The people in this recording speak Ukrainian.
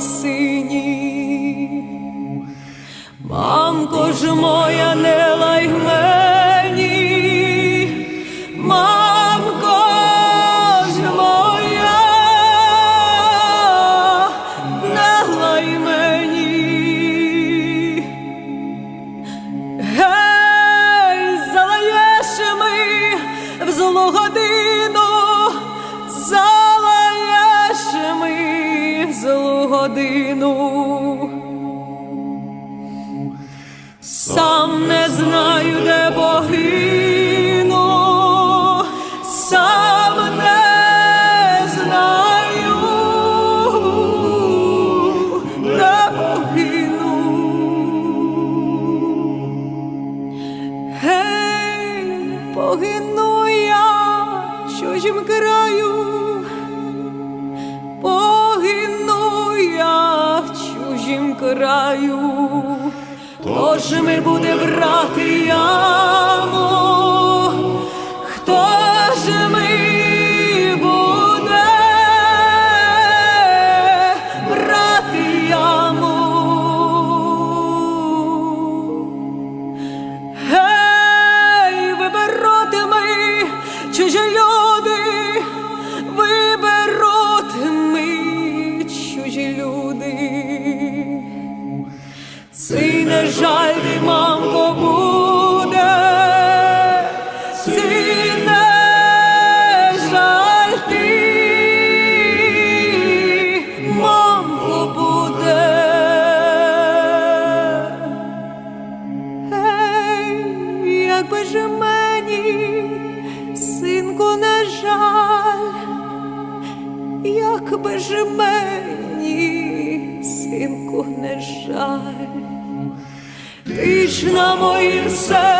сині, мамко ж моя не лай мені, мамко ж моя, не лай мені. Гей, залаєш ми в злогоди. Годину. Сам не знаю, де погину, сам не знаю, де погину. Гей, погину я в чужім краю, краю. тож ми буде брати Якби ж мені, синку, не жаль, якби ж мені, синку, не жаль, ти ж на моїм лежиш.